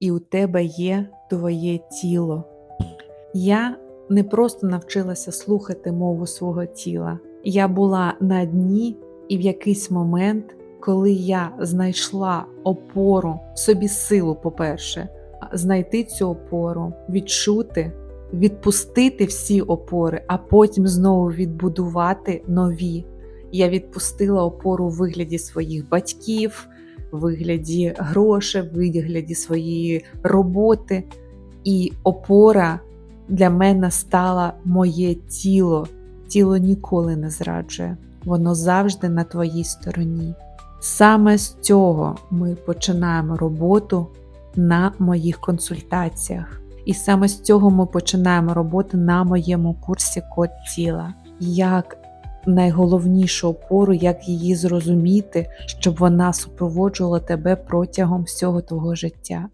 і у тебе є твоє тіло. Я не просто навчилася слухати мову свого тіла. Я була на дні, і в якийсь момент, коли я знайшла опору, собі силу, по-перше, знайти цю опору, відчути, відпустити всі опори, а потім знову відбудувати нові. Я відпустила опору у вигляді своїх батьків, вигляді грошей, вигляді своєї роботи. І опора для мене стала моє тіло. Тіло ніколи не зраджує, воно завжди на твоїй стороні. Саме з цього ми починаємо роботу на моїх консультаціях. І саме з цього ми починаємо роботу на моєму курсі Код тіла. Як найголовнішу опору, як її зрозуміти, щоб вона супроводжувала тебе протягом всього твого життя.